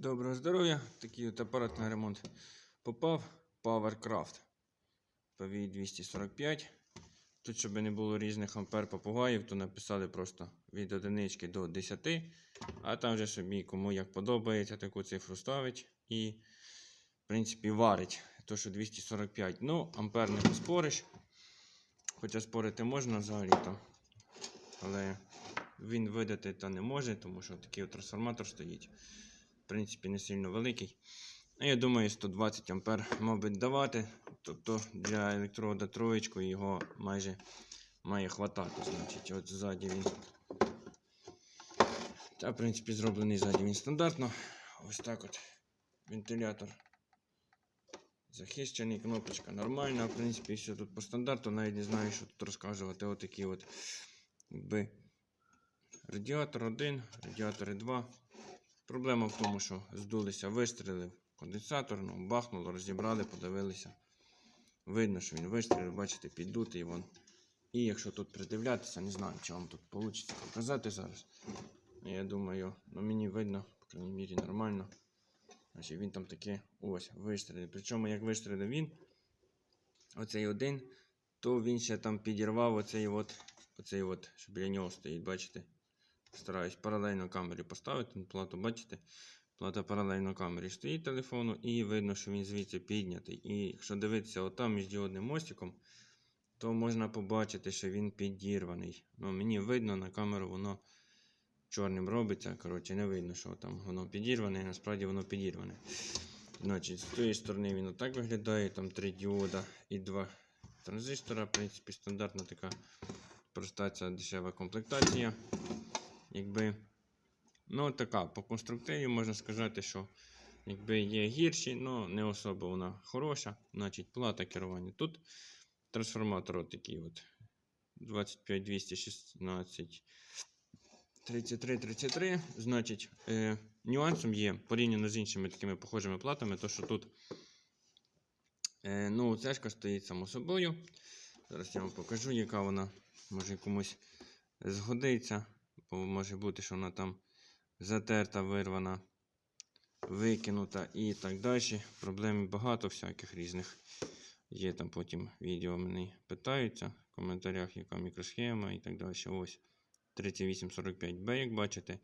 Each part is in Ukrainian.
Доброго здоров'я! Такий от апарат на ремонт попав. PowerCraft. PV 245. Тут, щоб не було різних ампер попугаїв, то написали просто від одинички до 10. А там вже собі кому як подобається, таку цифру ставить і, в принципі, варить. То, що 245. Ну, ампер не поспориш. Хоча спорити можна взагалі-то. Але він видати та не може, тому що такий от трансформатор стоїть. Принципі, не сильно великий. Ну, Я думаю, 120 ампер мабуть давати. Тобто для електрода троєчку його майже має хватати. Значить, от ззаді він. Та, в принципі, зроблений ззаді він стандартно. Ось так от. Вентилятор захищений, кнопочка нормальна. В принципі, все тут по стандарту. Навіть не знаю, що тут розказувати. Отакі от, якби, радіатор 1, радіатори 2. Проблема в тому, що здулися, вистрілив конденсатор, ну, бахнуло, розібрали, подивилися. Видно, що він вистрілив, бачите, піддутий вон. І якщо тут придивлятися, не знаю, чи вам тут вийде показати зараз. Ну, Я думаю, ну мені видно, по крайній мірі, нормально. Значить, він там таке ось вистрілив. Причому, як вистрілив він, оцей один, то він ще там підірвав оцей от, оцей от, що біля нього стоїть, бачите? Стараюсь паралельно камері поставити плату, бачите? Плата паралельно камері стоїть телефону, і видно, що він звідси піднятий. І якщо дивитися отам між діодним мостиком, то можна побачити, що він підірваний. Ну, мені видно, на камеру воно чорним робиться. Коротше, не видно, що там воно підірване, насправді воно підірване. Значить, з тієї сторони він отак виглядає, там три діода і два транзистора. В принципі, стандартна така проста ця дешева комплектація. Якби, ну така, по конструктиві можна сказати, що якби є гірші, але не особо вона хороша. Значить, плата керування. Тут трансформатор от такий от 25 216 33 33. Значить, е, нюансом є порівняно з іншими такими похожими платами, то що тут е, ну, цешка стоїть само собою. Зараз я вам покажу, яка вона може комусь згодиться. Бо може бути, що вона там затерта, вирвана, викинута і так далі. Проблем багато всяких різних. Є там потім відео мене питаються в коментарях, яка мікросхема і так далі. Ось 3845B, як бачите.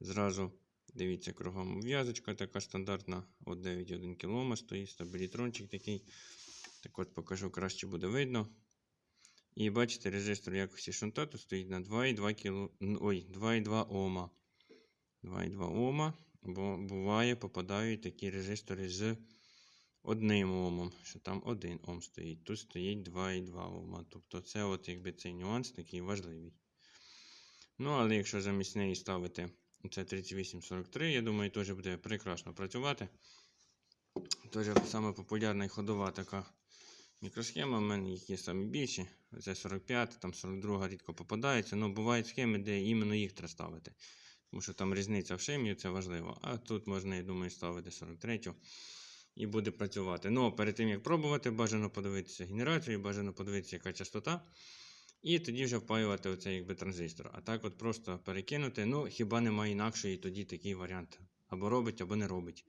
Зразу дивіться кругом в'язочка така стандартна. От 9,1 км стоїть, стабілітрончик такий. Так от покажу, краще буде видно. І бачите, резистор якості шунта тут стоїть на 2,2 кіло... Ой, 2,2 Ома. 2,2 Ома. Бо буває, попадають такі резистори з одним Омом, що там 1 Ом стоїть. Тут стоїть 2,2 Ома. Тобто це от якби цей нюанс такий важливий. Ну, але якщо замість неї ставити це 3843, я думаю, теж буде прекрасно працювати. Теж саме популярна і ходова така мікросхема. У мене їх є самі більші. Це 45, там 42 рідко попадається. Ну, бувають схеми, де іменно їх треба ставити. Тому що там різниця в шимі, це важливо. А тут можна, я думаю, ставити 43 і буде працювати. Ну, перед тим, як пробувати, бажано подивитися генерацію, бажано подивитися, яка частота. І тоді вже впаювати оцей якби транзистор. А так от просто перекинути. Ну, хіба немає інакшої, тоді такий варіант. Або робить, або не робить.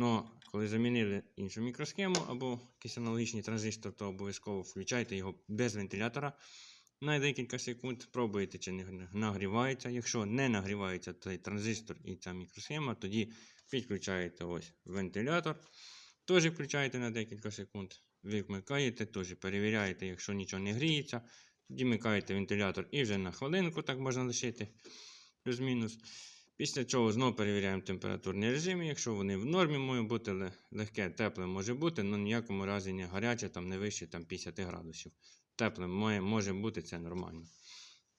Ну, коли замінили іншу мікросхему або якийсь аналогічний транзистор, то обов'язково включайте його без вентилятора на декілька секунд. Пробуйте, чи не нагрівається. Якщо не нагрівається цей транзистор і ця мікросхема, тоді підключаєте ось вентилятор. Теж включаєте на декілька секунд. Ви вмикаєте, теж перевіряєте, якщо нічого не гріється. Тоді вмикаєте вентилятор і вже на хвилинку так можна лишити. Плюс-мінус. Після чого знову перевіряємо температурний режим. Якщо вони в нормі можуть бути, легке, тепле може бути, але ніякому разі не гаряче, там не вище там, 50 градусів. Тепле має, може бути це нормально.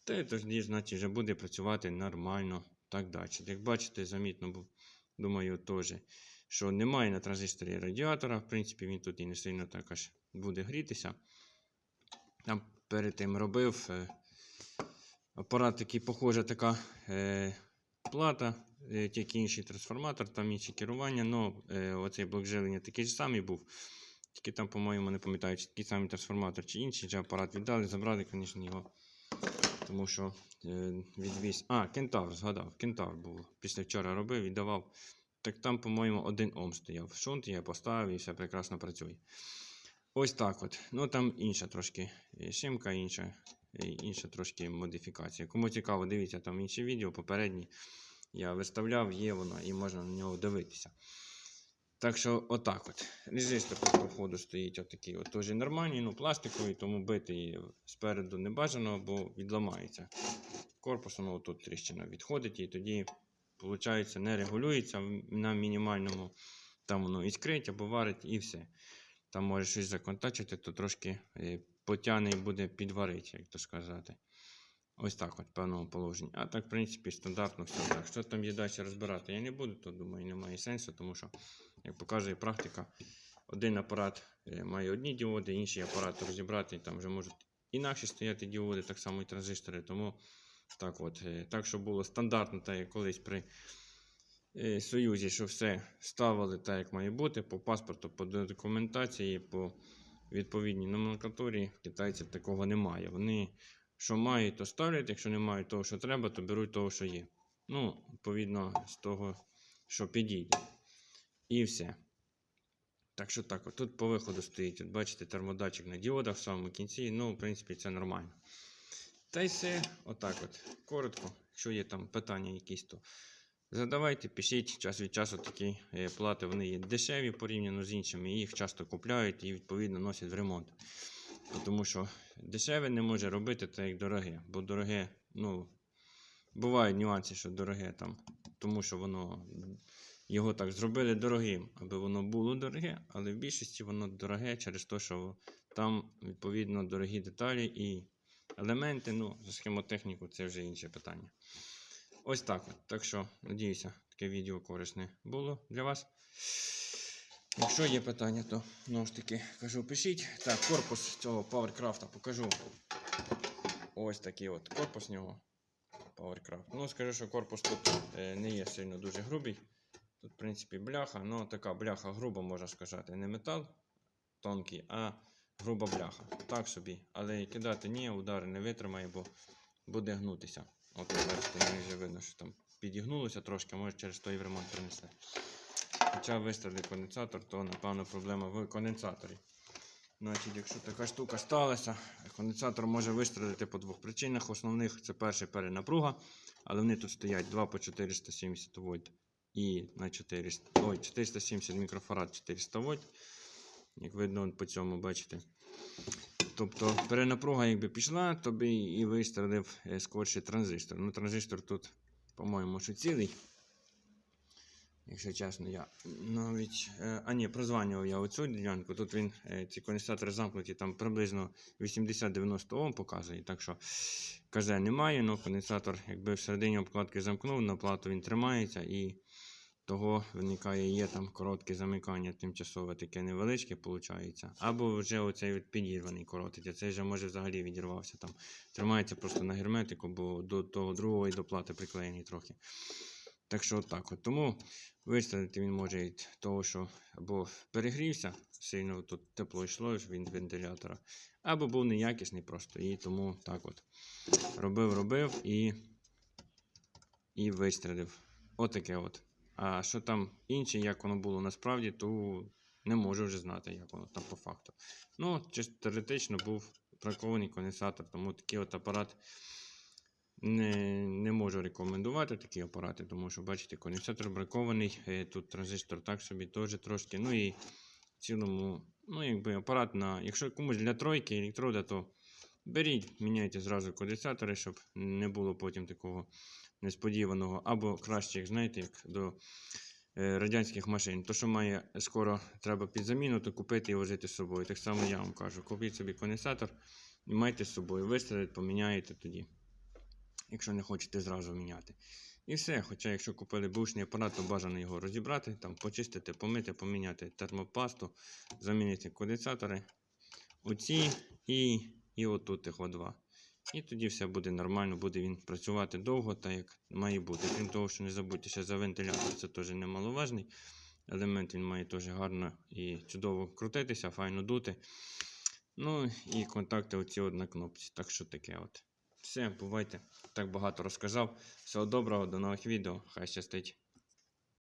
Та тоді, значить, вже буде працювати нормально. Так далі. Як бачите, замітно, думаю, теж, що немає на транзисторі радіатора. В принципі, він тут і не сильно так аж буде грітися. Там перед тим робив е, апарат такий, похожа така е, плата, е, тільки інший трансформатор, там інші керування. Ну, е, оцей блок живлення такий ж самий був. Тільки там, по-моєму, не пам'ятаю, чи такий самий трансформатор, чи інший, чи апарат віддали, забрали, звісно, його. Тому що е, відвіз. А, кентавр, згадав, кентавр був. Після вчора робив, віддавав. так там, по-моєму, один Ом стояв. Шунт я поставив і все прекрасно працює. Ось так от. Ну там інша трошки е, шимка, інша, е, інша трошки модифікація. Кому цікаво, дивіться там інші відео, попередні. Я виставляв, є воно, і можна на нього дивитися. Так що, отак от. Резистор по ходу стоїть отакий, от теж нормальний, ну пластиковий, тому бити її спереду не бажано, бо відламається. Корпус воно тут тріщина відходить, і тоді, виходить, не регулюється на мінімальному. Там воно іскрить або варить і все. Там може щось законтачити, то трошки е, потягне і буде підварити, як то сказати. Ось так от, в певному положенні. А так, в принципі, стандартно все так. Що там є далі розбирати, я не буду, то думаю, немає сенсу, тому що, як показує практика, один апарат е, має одні діоди, інший апарат розібрати, там вже можуть інакше стояти діоди, так само і транзистори. Тому так от, е, так, щоб було стандартно, так як колись при е, Союзі, що все ставили так, як має бути, по паспорту, по документації, по відповідній номенклатурі. Китайців такого немає. Вони що мають, то ставлять, якщо не мають того, що треба, то беруть того, що є. Ну, відповідно, з того, що підійде. І все. Так що так, тут по виходу стоїть, от бачите, термодатчик на діодах в самому кінці. Ну, в принципі, це нормально. Та й все, отак от. Коротко. Якщо є там питання якісь, то задавайте, пишіть. Час від часу такі е, плати вони є дешеві порівняно з іншими. Їх часто купляють і відповідно носять в ремонт. Тому що дешеве не може робити так, як дороге. Бо дороге, ну, бувають нюанси, що дороге там, тому що воно його так зробили дорогим, аби воно було дороге, але в більшості воно дороге через те, що там відповідно дорогі деталі і елементи. Ну, за схемотехніку це вже інше питання. Ось так. Так що, надіюся, таке відео корисне було для вас. Якщо є питання, то знову ж таки кажу, пишіть. Так, корпус цього PowerCraft покажу. Ось такий от корпус нього. PowerCraft. Ну, скажу, що корпус тут е, не є сильно дуже грубий. Тут, в принципі, бляха. Ну, така бляха груба, можна сказати. Не метал тонкий, а груба бляха. Так собі. Але кидати ні, удари не витримає, бо буде гнутися. От, мені вже видно, що там підігнулося трошки, може через той ремонт принесли. Хоча виставили конденсатор, то напевно проблема в конденсаторі. Значить, якщо така штука сталася, конденсатор може вистрелити по двох причинах. Основних це перше перенапруга, але вони тут стоять 2 по 470 вольт і на 400, ой, 470 мікрофарад 400 вольт. Як видно по цьому, бачите. Тобто перенапруга якби пішла, то би і вистрелив е, скорше транзистор. Ну, транзистор тут, по-моєму, що цілий. Якщо чесно, я навіть. е, А ні, прозванював я оцю ділянку. Тут він, е, ці конденсатори замкнуті, там приблизно 80-90 Ом показує. Так що каже, немає, але конденсатор, якби всередині обкладки замкнув, на плату він тримається і того виникає, є там коротке замикання, тимчасове таке невеличке, виходить. Або вже оцей от підірваний коротить, а цей вже може взагалі відірвався. Там тримається просто на герметику, бо до того другого і до плати приклеєний трохи. Так що отак от. Тому вистрелити він може від того, що або перегрівся, сильно тут тепло йшло від вентилятора, або був неякісний просто. І тому так от. Робив, робив і, і вистрелив. Отаке от. А що там інше, як воно було насправді, то не можу вже знати, як воно там по факту. Ну, чисто теоретично був бракований конденсатор, тому такий от апарат не, не можу рекомендувати такі апарати, тому що, бачите, конденсатор бракований, е, тут транзистор так собі теж трошки. Ну і в цілому, ну, якби апарат на. Якщо комусь для тройки електрода, то беріть, міняйте зразу конденсатори, щоб не було потім такого несподіваного. Або краще, як знаєте, як до е, радянських машин. То, що має скоро треба під заміну, то купити і возити з собою. Так само я вам кажу, купіть собі конденсатор і майте з собою. Вистрелить, поміняєте тоді якщо не хочете зразу міняти. І все. Хоча, якщо купили бушний апарат, то бажано його розібрати, там, почистити, помити, поміняти термопасту, замінити конденсатори. Оці і, і отут їх два. І тоді все буде нормально, буде він працювати довго, так як має бути. Крім того, що не забудьте ще за вентилятор, це теж немаловажний. Елемент він має теж гарно і чудово крутитися, файно дути. Ну і контакти оці от на кнопці. Так що таке от. Все, бувайте. Так багато розказав. Всього доброго, до нових відео. Хай щастить.